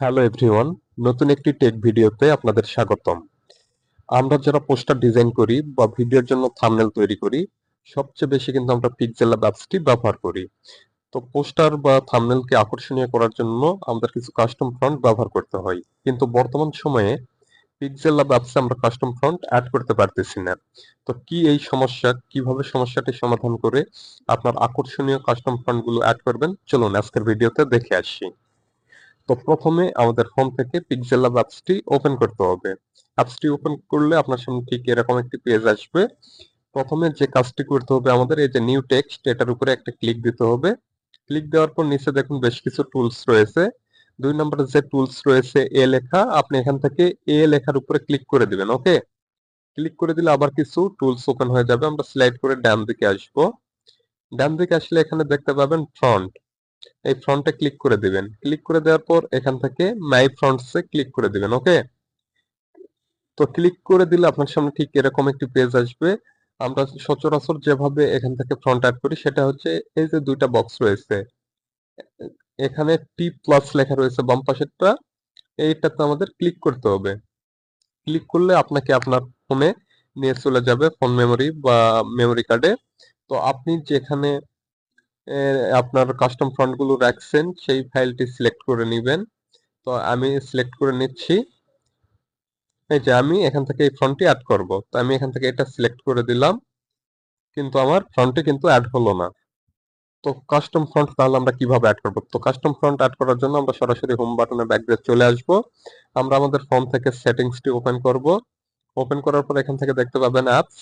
Hello everyone নতুন একটি take ভিডিওতে আপনাদের স্বাগতম। আমরা যারা পোস্টার ডিজাইন করি বা ভিডিওর জন্য থাম্বনেল তৈরি করি, সবচেয়ে বেশি কিন্তু আমরা পিক্সেল অ্যাপসটি ব্যবহার করি। তো পোস্টার বা থাম্বনেলকে আকর্ষণীয় করার জন্য আমাদের কিছু কাস্টম ফ্রন্ট ব্যবহার করতে হয়। কিন্তু বর্তমান সময়ে পিক্সেল অ্যাপসে আমরা কাস্টম ফ্রন্ট অ্যাড করতে পারতেছি না। তো কি এই সমস্যা, কীভাবে সমস্যাটি সমাধান করে আপনার আকর্ষণীয় কাস্টম ফ্রন্টগুলো অ্যাড করবেন? চলুন আজকের ভিডিওতে দেখে আসি। তো প্রথমে আমাদের ফোন থেকে পিক্সেল ল্যাব অ্যাপসটি ওপেন করতে হবে। অ্যাপসটি ওপেন করলে আপনার সামনে ঠিক এরকম একটি পেজ আসবে। প্রথমে যে কাজটি করতে হবে আমাদের, এই যে নিউ টেক্সট এটার উপরে একটা ক্লিক দিতে হবে। ক্লিক দেওয়ার পর নিচে দেখুন বেশ কিছু টুলস রয়েছে। দুই নম্বরে যে টুলস রয়েছে, এ লেখা, আপনি এখান থেকে এ লেখার উপরে ক্লিক করে দিবেন ওকে ক্লিক করে দিলে আবার কিছু টুলস ওপেন হয়ে যাবে। আমরা স্লাইড করে ডান দিকে আসব। ডান দিকে আসলে এখানে দেখতে পাবেন ফ্রন্ট এই ফ্রন্টে ক্লিক করে দিবেন। ক্লিক করে দেওয়ার পর এখান থেকে মাই ফ্রন্টসে ক্লিক করে দিবেন ওকে তো ক্লিক করে দিলে আপনার সামনে ঠিক এরকম একটি পেজ আসবে। আমরা সচরাচর যেভাবে এখান থেকে ফ্রন্ট অ্যাড করি, সেটা হচ্ছে এই যে দুইটা বক্স রয়েছে। এখানে টি প্লাস লেখা রয়েছে বাম পাশেরটা, এইটাতে আমাদের ক্লিক করতে হবে। ক্লিক করলে আপনাকে আপনার ফোনে নিয়ে চলে যাবে ফোন মেমোরি বা মেমোরি কার্ডে তো আপনি যেখানে আপনার কাস্টম ফন্টগুলো রাখছেন, সেই ফাইলটি সিলেক্ট করে নেবেন। তো আমি সিলেক্ট করে নিচ্ছি। এই যে আমি এখান থেকে এই ফ্রন্টটি অ্যাড করব। তো আমি এখান থেকে এটা সিলেক্ট করে দিলাম। কিন্তু আমার ফ্রন্টে কিন্তু অ্যাড হলো না। তো কাস্টম ফ্রন্ট তাহলে আমরা কীভাবে অ্যাড করব? তো কাস্টম ফ্রন্ট অ্যাড করার জন্য আমরা সরাসরি হোম বাটনে ব্যাক দিয়ে চলে আসব। আমরা আমাদের ফোন থেকে সেটিংসটি ওপেন করব। ওপেন করার পর এখান থেকে দেখতে পাবেন অ্যাপস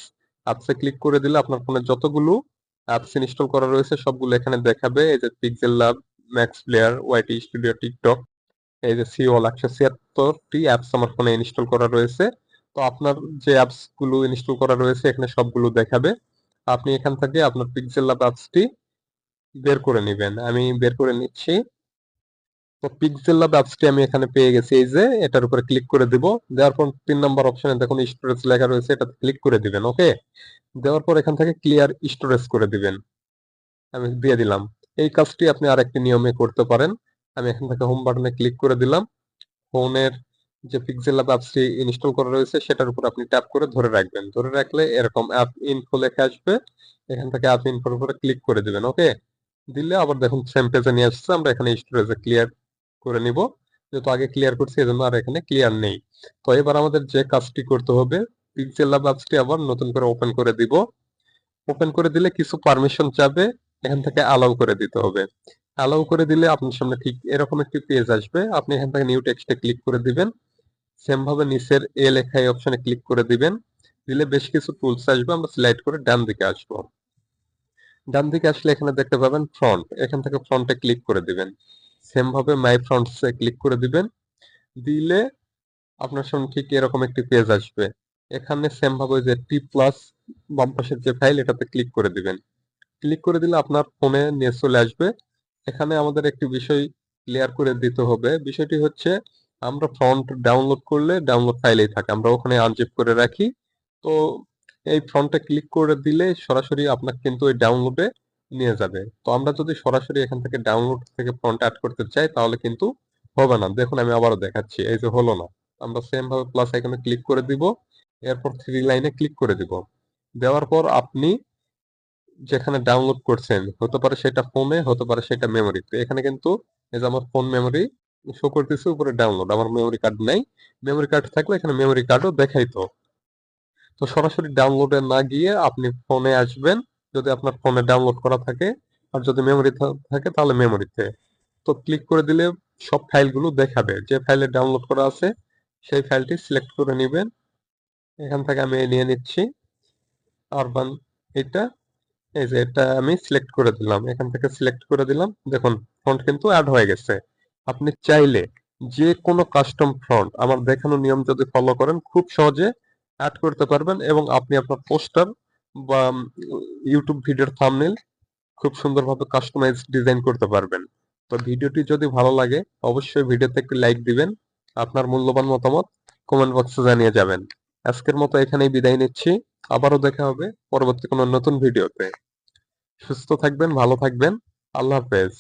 অ্যাপসে ক্লিক করে দিলে আপনার ফোনে যতগুলো অ্যাপস ইনস্টল করা রয়েছে, সবগুলো এখানে দেখাবে। এই যে Pixel Lab Max Player YT Studio TikTok এই যে সিওল একশো ছিয়াত্তরটি অ্যাপস আমার ফোনে ইনস্টল করা রয়েছে। তো আপনার যে অ্যাপসগুলো ইনস্টল করা রয়েছে, এখানে সবগুলো দেখাবে। আপনি এখান থেকে আপনার পিক্সেল ল্যাব অ্যাপসটি বের করে নেবেন। আমি বের করে নিচ্ছি। তো পিক্সেল ল্যাব অ্যাপসটি আমি এখানে পেয়ে গেছি। এই যে এটার উপরে ক্লিক করে দিব। দেওয়ার পর তিন নম্বর অপশনে দেখুন স্টোরেজ লেখা রয়েছে, এটাতে ক্লিক করে দিবেন ওকে দেওয়ার পর এখান থেকে ক্লিয়ার স্টোরেজ করে দিবেন। আমি দিয়ে দিলাম। এই কাজটি আপনি আরেকটি নিয়মে করতে পারেন। আমি এখান থেকে হোম বাটনে ক্লিক করে দিলাম। ফোনের যে পিক্সেল ল্যাব অ্যাপসটি ইনস্টল করা রয়েছে, সেটার উপর আপনি ট্যাপ করে ধরে রাখবেন। ধরে রাখলে এরকম অ্যাপ ইনফো লেখা আসবে। এখান থেকে অ্যাপ ইনফোর উপরে ক্লিক করে দিবেন ওকে দিলে আবার দেখুন সেম পেজে নিয়ে আসছে। আমরা এখানে স্টোরেজে ক্লিয়ার করে নিব। যেহেতু আগে ক্লিয়ার করছি, এজন্য আর এখানে ক্লিয়ার নেই। তো এবার আমাদের যে কাজটি করতে হবে পিক্সেল আবার নতুন করে ওপেন করে দিব। ওপেন করে দিলে কিছু পারমিশন চাবে, এখান থেকে অ্যালাউ করে দিতে হবে। অ্যালাউ করে দিলে আপনার সামনে ঠিক এরকম একটি পেজ আসবে, আপনি এখান থেকে নিউ টেক্সটে ক্লিক করে দিবেন। সেম ভাবে নিচের এ লেখা এই অপশনে ক্লিক করে দিবেন। দিলে বেশ কিছু টুলস আসবে, আমরা সিলেক্ট করে ডান দিকে আসব। ডান দিকে আসলে এখানে দেখতে পাবেন ফ্রন্ট এখান থেকে ফ্রন্টে ক্লিক করে দিবেন। সেম ভাবে মাই ফ্রন্টসে ক্লিক করে দিবেন। দিলে আপনার সামনে ঠিক এরকম একটি পেজ আসবে। এখানে সেম ভাবে যে টি প্লাস বাম পাশের যে ফাইল এটাতে ক্লিক করে দিবেন। ক্লিক করে দিলে আপনার ফোনে নিয়ে চলে আসবে। এখানে আমাদের একটি বিষয় ক্লিয়ার করে দিতে হবে। বিষয়টি হচ্ছে, আমরা ফ্রন্ট ডাউনলোড করলে ডাউনলোড ফাইলেই থাকে। আমরা ওখানে আনজিপ করে রাখি। তো এই ফ্রন্টে ক্লিক করে দিলে সরাসরি আপনার কিন্তু ওই ডাউনলোডে নিয়ে যাবে। তো আমরা যদি সরাসরি এখান থেকে ডাউনলোড থেকে ফ্রন্ট অ্যাড করতে চাই, তাহলে কিন্তু হবে না। দেখুন, আমি আবারও দেখাচ্ছি। এই যে হলো না। আমরা সেম ভাবে প্লাস এখানে ক্লিক করে দিব। এরপর থ্রি লাইনে ক্লিক করে দিব। দেওয়ার পর আপনি যেখানে ডাউনলোড করছেন, হতে পারে সেটা ফোনে হতে পারে সেটা মেমোরিতে এখানে কিন্তু এই যে আমার ফোন মেমোরি শো করতেছে, উপরে ডাউনলোড আমার মেমোরি কার্ড নাই। মেমোরি কার্ড থাকলে এখানে মেমোরি কার্ডও দেখাইতো। তো সরাসরি ডাউনলোডে না গিয়ে আপনি ফোনে আসবেন, যদি আপনার ফোনে ডাউনলোড করা থাকে। আর যদি মেমোরি থাকে তাহলে মেমোরিতে তো। ক্লিক করে দিলে সব ফাইলগুলো দেখাবে। যে ফাইলে ডাউনলোড করা আছে, সেই ফাইলটি সিলেক্ট করে নেবেন। এখান থেকে আমি নিয়ে নিচ্ছি। আরবান এটা, এই যে এটা আমি সিলেক্ট করে দিলাম। এখান থেকে সিলেক্ট করে দিলাম। দেখুন ফ্রন্ট কিন্তু অ্যাড হয়ে গেছে। আপনি চাইলে যে কোনো কাস্টম ফ্রন্ট আমার দেখানো নিয়ম যদি ফলো করেন, খুব সহজে অ্যাড করতে পারবেন এবং আপনি আপনার পোস্টার বা ইউটিউব ভিডিওর থামনেল খুব সুন্দরভাবে কাস্টমাইজ ডিজাইন করতে পারবেন। তো ভিডিওটি যদি ভালো লাগে, অবশ্যই ভিডিওতে একটি লাইক দিবেন। আপনার মূল্যবান মতামত কমেন্ট বক্সে জানিয়ে যাবেন। আজকের মতো এখানেই বিদায় নিচ্ছি। আবারও দেখা হবে পরবর্তী কোনো নতুন ভিডিওতে। সুস্থ থাকবেন, ভালো থাকবেন। আল্লাহ হাফেজ।